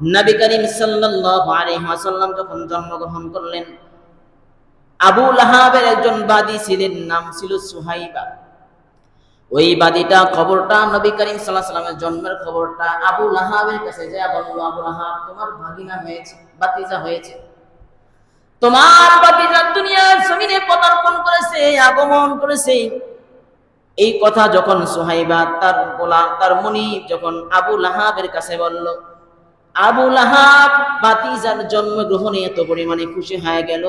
নবী করিম আলাইহি যখন জন্মগ্রহণ করলেন, আবু লাহাবের একজন বাদী ছিলেন, নাম ছিল সুহাইবা। ওই বাদীটা খবরটা নবী করিম সাল্লাহ সাল্লামের জন্মের খবরটা আবু লাহাবের কাছে যায়, বলল, আবু লাহাব, তোমার ভাগিনা হয়েছে, বাতিজা হয়েছে। তোমার বাতিজা দুনিয়ার জমিনে পদার্পণ করেছে, আগমন করেছে। এই কথা যখন সোহাইবা তার গোলাম, তার মনি যখন আবু লাহাবের কাছে বলল আবু লাহাব বাতিজার এত পরিমাণে খুশি হয়ে গেল।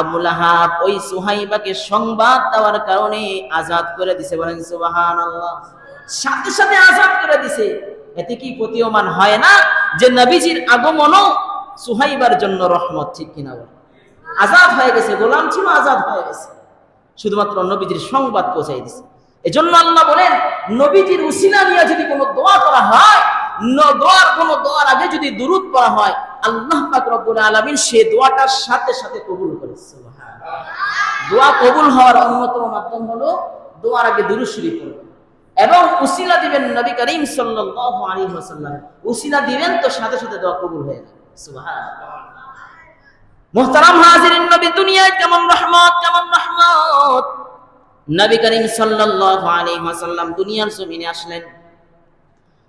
আবু লাহাব ওই সংবাদ দেওয়ার কারণে আজাদ করে দিছে, বলেন সুবাহান সাথে সাথে আজাদ করে দিছে। এতে কি প্রতীয়মান হয় না যে নবীজির আগমনও সুহাইবার জন্য রহমত, ঠিক কিনা বলে আজাদ হয়ে গেছে, গোলাম ছিল, আজাদ হয়ে গেছে। শুধুমাত্র নবীজির সংবাদ পৌঁছাই দিছে। এজন্য আল্লাহ বলেন, নবীজির উসিলা নিয়ে যদি কোনো দোয়া করা হয় দোয়ার কোন দোয়ার আগে যদি দুরুদ পড়া হয়, আল্লাহ রব্বুল আলামিন দোয়াটার সাথে সাথে কবুল করে। দোয়া কবুল হওয়ার অন্যতম মাধ্যম হলো দোয়ার আগে দুরুদ শরীফ এবং উসিলা দিবেন নবী করিম সাল্লাল্লাহু উসিলা দিবেন তো সাথে সাথে দোয়া কবুল হয়ে যাবে হাজিরিন নবী, দুনিয়ায় কেমন রহমত কেমন রহমত? নবী করিম সাল্লাল্লাহু আলাইহি ওয়াসাল্লাম দুনিয়ার জমিনে আসলেন।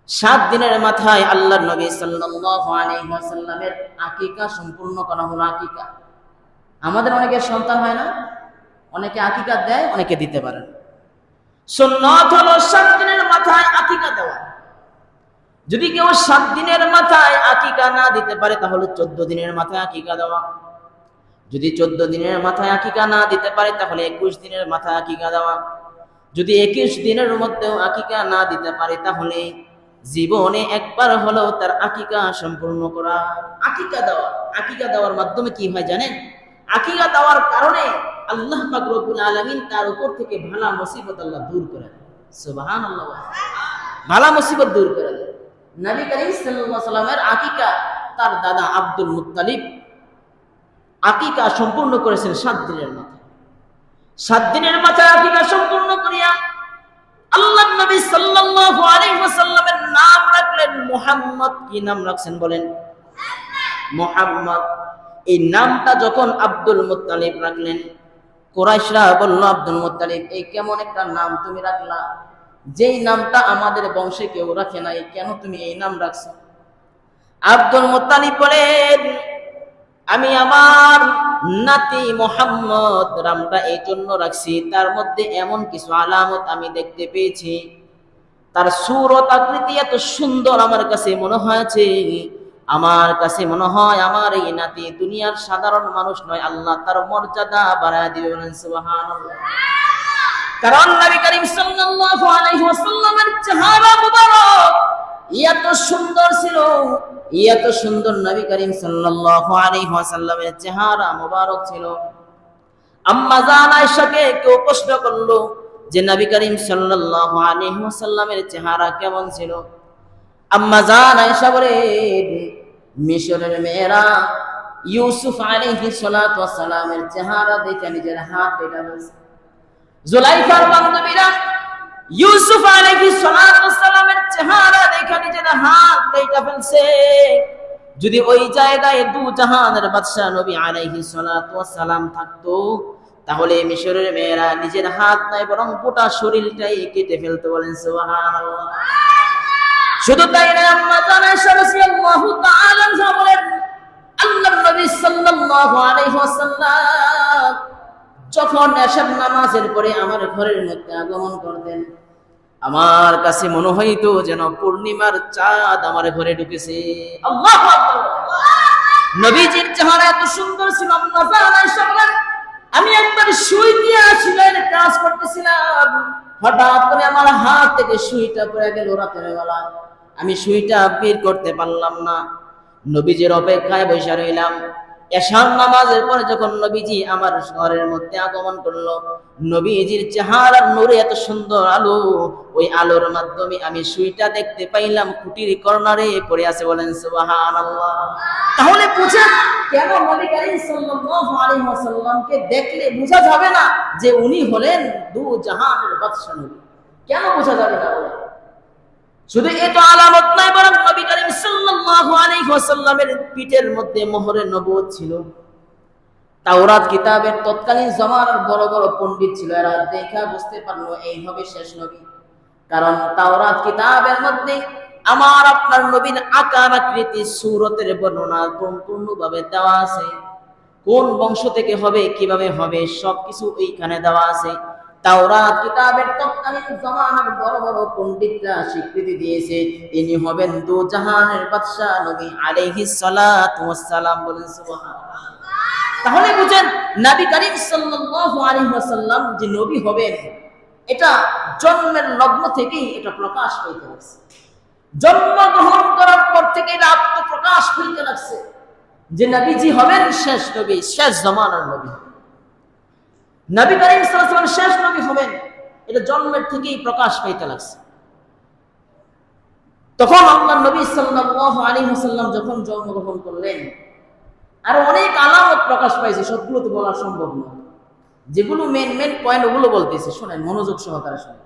সাত দিনের মাথায় আল্লাহর নবী ওয়াসাল্লামের আকিকা সম্পূর্ণ করা হলো আকিকা। আমাদের অনেকের সন্তান হয় না, অনেকে আকিকা দেয়, অনেকে দিতে পারে না। সুন্নত হলো সাত দিনের মাথায় আকিকা দেওয়া। যদি কেউ সাত দিনের মাথায় আকিকা না দিতে পারে, তাহলে চোদ্দ দিনের মাথায় আকিকা দেওয়া। যদি চোদ্দ দিনের মাথায় আকিকা না দিতে পারে, তাহলে একুশ দিনের মাথায় আকিকা দেওয়া। যদি একুশ দিনের মধ্যেও আকিকা না দিতে পারে, তাহলে জীবনে একবার হলেও তার আকিকা সম্পূর্ণ করা, আকিকা দেওয়া, আকিকা দেওয়ার মাধ্যমে কি হয় জানেন? আকিকা দেওয়ার কারণে আল্লাহ পাক রব্বুল আলামিন তার উপর থেকে ভালা মুসিবত আল্লাহ দূর করে দেয় সুবহানাল্লাহ। ভালা মুসিবত দূর করে দেয় নবী করিম সাল্লামের আকিকা তার দাদা আব্দুল মুত্তালিব আকিকা সম্পূর্ণ করেছেন সাত দিনের মাথায়। সাত দিনের মাথায় আকিকা সম্পূর্ণ করিয়া আল্লাহ নবী সাল্লাল্লাহু আলাইহি ওয়াসাল্লামের নাম রাখলেন মুহাম্মদ। কি নাম রাখছেন বলেন? মুহাম্মদ। এই নামটা যখন আব্দুল মুত্তালিব রাখলেন বলল, আব্দুল মুত্তালিব, এই কেমন একটা নাম তুমি রাখলা? যেই নামটা আমাদের বংশে কেউ রাখে নাই, কেন তুমি এই নাম রাখছো? আব্দুল মুত্তালিব বলেন আমি আমার নাতি মোহাম্মদ রামটা এই জন্য রাখছি। তার মধ্যে এমন কিছু আলামত আমি দেখতে পেয়েছি। তার সুরত আকৃতি এত সুন্দর আমার কাছে মনে হয়েছে। আমার কাছে মনে হয় আমার এই নাতি দুনিয়ার সাধারণ মানুষ নয়, আল্লাহ তার মর্যাদা বাড়ায় দিবে বলেন, সুবহানাল্লাহ। কারণ নবী করিম সাল্লাল্লাহু আলাইহি ওয়াসাল্লামের চেহারা মুবারক এত সুন্দর ছিল। এত সুন্দর নবী করিম সাল্লাল্লাহু আলাইহি ওয়াসাল্লামের চেহারা মুবারক ছিল। আম্মা জান আয়েশাকে কেউ প্রশ্ন করল যে নবী করিম সাল্লাল্লাহু আলাইহি ওয়াসাল্লামের চেহারা কেমন ছিল? আম্মা জান আয়েশা বলেন মিশরের মেয়েরা ইউসুফ আলাইহিস সালাতু ওয়াস সালামের চেহারা দেখে নিজের হাত কেটে ফেলছে। জুলাইফার বান্ধবীরা ইউসুফ আলাইহিস সালাতু সালামের চেহারা দেখে নিজের হাত কেটে ফেলছে। যদি ওই জায়গায় দু জাহানের বাদশা নবী আলাইহিস সালাতু সালাম থাকতো, তাহলে মিশরের মেয়েরা নিজের হাত নাই, বরং গোটা শরীরটাই কেটে ফেলতে বলেন সুবহানাল্লাহ। শুধু তাই না আম্মা জানায় রাদিয়াল্লাহু তাআলা বলেন, আল্লাহর নবী সাল্লাল্লাহু আলাইহি ওয়াসাল্লাম যখন এসব নামাজের পরে আমার ঘরের মধ্যে আগমন করতেন আমার কাছে মনে হইতো যেন পূর্ণিমার চাঁদ আমার ঘরে ঢুকেছে। আল্লাহ নবীজির চেহারা এত সুন্দর ছিল আমি একবার সুই দিয়ে আসিলেন কাজ করতেছিলাম। হঠাৎ করে আমার হাত থেকে সুইটা পড়ে গেল রাতের বেলা। আমি সুইটা বের করতে পারলাম না। নবীজির অপেক্ষায় বসে রইলাম। এশার নামাজের পরে যখন নবীজি আমার ঘরের মধ্যে আগমন করল, নবীজির চেহারার নূরে এত সুন্দর আলো, ওই আলোর মাধ্যমে আমি সুইটা দেখতে পাইলাম, খুঁটির কর্নারে পড়ে আছে বলেন, সুবহানাল্লাহ। তাহলে বুঝেন, কেন নবী করিম সাল্লাল্লাহু আলাইহি ওয়াসাল্লামকে দেখলে বোঝা যাবে না যে উনি হলেন দু জাহানের বাদশা নবী। কেন বোঝা যাবে না শুধু এত আলামত নাই বরং নবী করিম সাল্লাল্লাহু আলাইহি ওয়াসাল্লামের পিঠের মধ্যে মোহরে নবুয়ত ছিল। তাওরাত কিতাবের তৎকালীন জমানার বড় বড় পণ্ডিত ছিল। এরা দেখা বুঝতে পারল এই হবে শেষ নবী। কারণ তাওরাত কিতাবের মধ্যে আমার আপনার নবীর আকার আকৃতি সুরতের বর্ণনা সম্পূর্ণভাবে দেওয়া আছে। কোন বংশ থেকে হবে, কীভাবে হবে, সবকিছু এইখানে দেওয়া আছে। তাওরাত, কিতাবের তৎকালীন বড় বড় পণ্ডিতরা স্বীকৃতি দিয়েছে। ইনি হবেন দু জাহানের বাদশাহ নবী ওয়াসসালাম বলেন তাহলে বুঝেন, নবী করিম সাল্লাল্লাহু আলাইহি ওয়াসাল্লাম যে নবী হবেন, এটা জন্মের লগ্ন থেকেই এটা প্রকাশ হইতে লাগছে। জন্মগ্রহণ করার পর থেকে এটা আত্মপ্রকাশ হইতে লাগছে। যে নবীজি হবেন শেষ নবী, শেষ জমানার নবী। নবী করিম আলাইহি শেষ নবী হবেন। এটা জন্মের থেকেই প্রকাশ পাইতে লাগছে। তখন আল্লাহ নবী সাল্লাল্লাহু আলাইহি ওয়াসাল্লাম যখন জন্মগ্রহণ করলেন, আর অনেক আলামত প্রকাশ পাইছে, সবগুলো তো বলা সম্ভব নয়। যেগুলো মেন মেন পয়েন্ট ওগুলো বলতেছে, শোনেন, মনোযোগ সহকারে শোনেন।